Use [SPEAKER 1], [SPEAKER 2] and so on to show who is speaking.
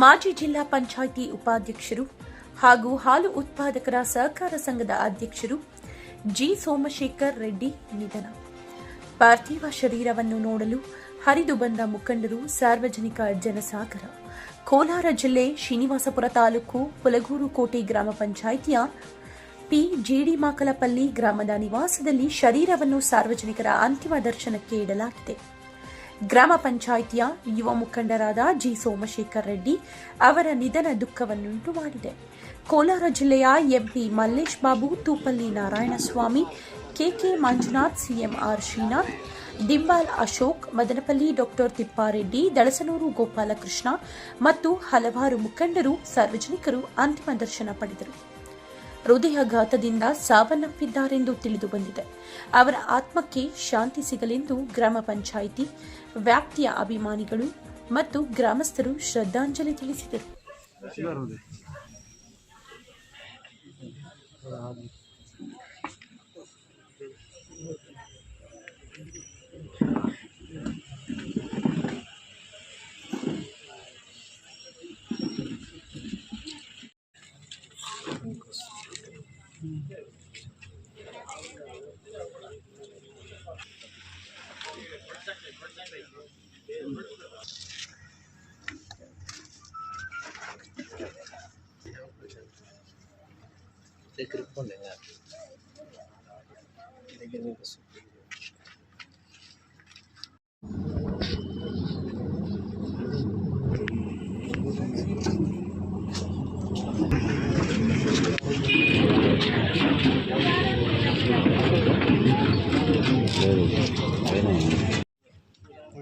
[SPEAKER 1] ಮಾಜಿ ಜಿಲ್ಲಾ ಪಂಚಾಯಿತಿ ಉಪಾಧ್ಯಕ್ಷರು ಹಾಗೂ ಹಾಲು ಉತ್ಪಾದಕರ ಸಹಕಾರ ಸಂಘದ ಅಧ್ಯಕ್ಷರು ಜಿ ಸೋಮಶೇಖರ್ ರೆಡ್ಡಿ ನಿಧನ. ಪಾರ್ಥಿವ ಶರೀರವನ್ನು ನೋಡಲು ಹರಿದು ಬಂದ ಮುಖಂಡರು ಸಾರ್ವಜನಿಕ ಜನಸಾಗರ. ಕೋಲಾರ ಜಿಲ್ಲೆ ಶ್ರೀನಿವಾಸಪುರ ತಾಲೂಕು ಹುಲಗೂರು ಕೋಟೆ ಗ್ರಾಮ ಪಂಚಾಯಿತಿಯ ಪಿ ಜಿಡಿಮಾಕಲಪಲ್ಲಿ ಗ್ರಾಮದ ನಿವಾಸದಲ್ಲಿ ಶರೀರವನ್ನು ಸಾರ್ವಜನಿಕರ ಅಂತಿಮ ದರ್ಶನಕ್ಕೆ ಇಡಲಾಗಿದೆ. ಗ್ರಾಮ ಪಂಚಾಯಿತಿಯ ಯುವ ಮುಖಂಡರಾದ ಜಿ ಸೋಮಶೇಖರ್ ರೆಡ್ಡಿ ಅವರ ನಿಧನ ದುಃಖವನ್ನುಂಟು ಮಾಡಿದೆ. ಕೋಲಾರ ಜಿಲ್ಲೆಯ MP Mallesh Babu, Thupalli Narayanaswamy, KK Manjunath CMR Srinath, Dimbal Ashok, Madanapalli doctor Thippareddy, Dalasanur Gopalakrishna ಮತ್ತು ಹಲವಾರು ಮುಖಂಡರು ಸಾರ್ವಜನಿಕರು ಅಂತಿಮ ದರ್ಶನ ಪಡೆದರು. ಹೃದಯಾಘಾತದಿಂದ ಸಾವನ್ನಪ್ಪಿದ್ದಾರೆಂದು ತಿಳಿದು ಬಂದಿದೆ. ಅವರ ಆತ್ಮಕ್ಕೆ ಶಾಂತಿ ಸಿಗಲೆಂದು ಗ್ರಾಮ ಪಂಚಾಯಿತಿ, ವ್ಯಾಪ್ತಿಯ ಅಭಿಮಾನಿಗಳು ಮತ್ತು ಗ್ರಾಮಸ್ಥರು ಶ್ರದ್ಧಾಂಜಲಿ ತಿಳಿಸಿದರು.
[SPEAKER 2] దగ్గర ఉండగా దగ్గర Thank you.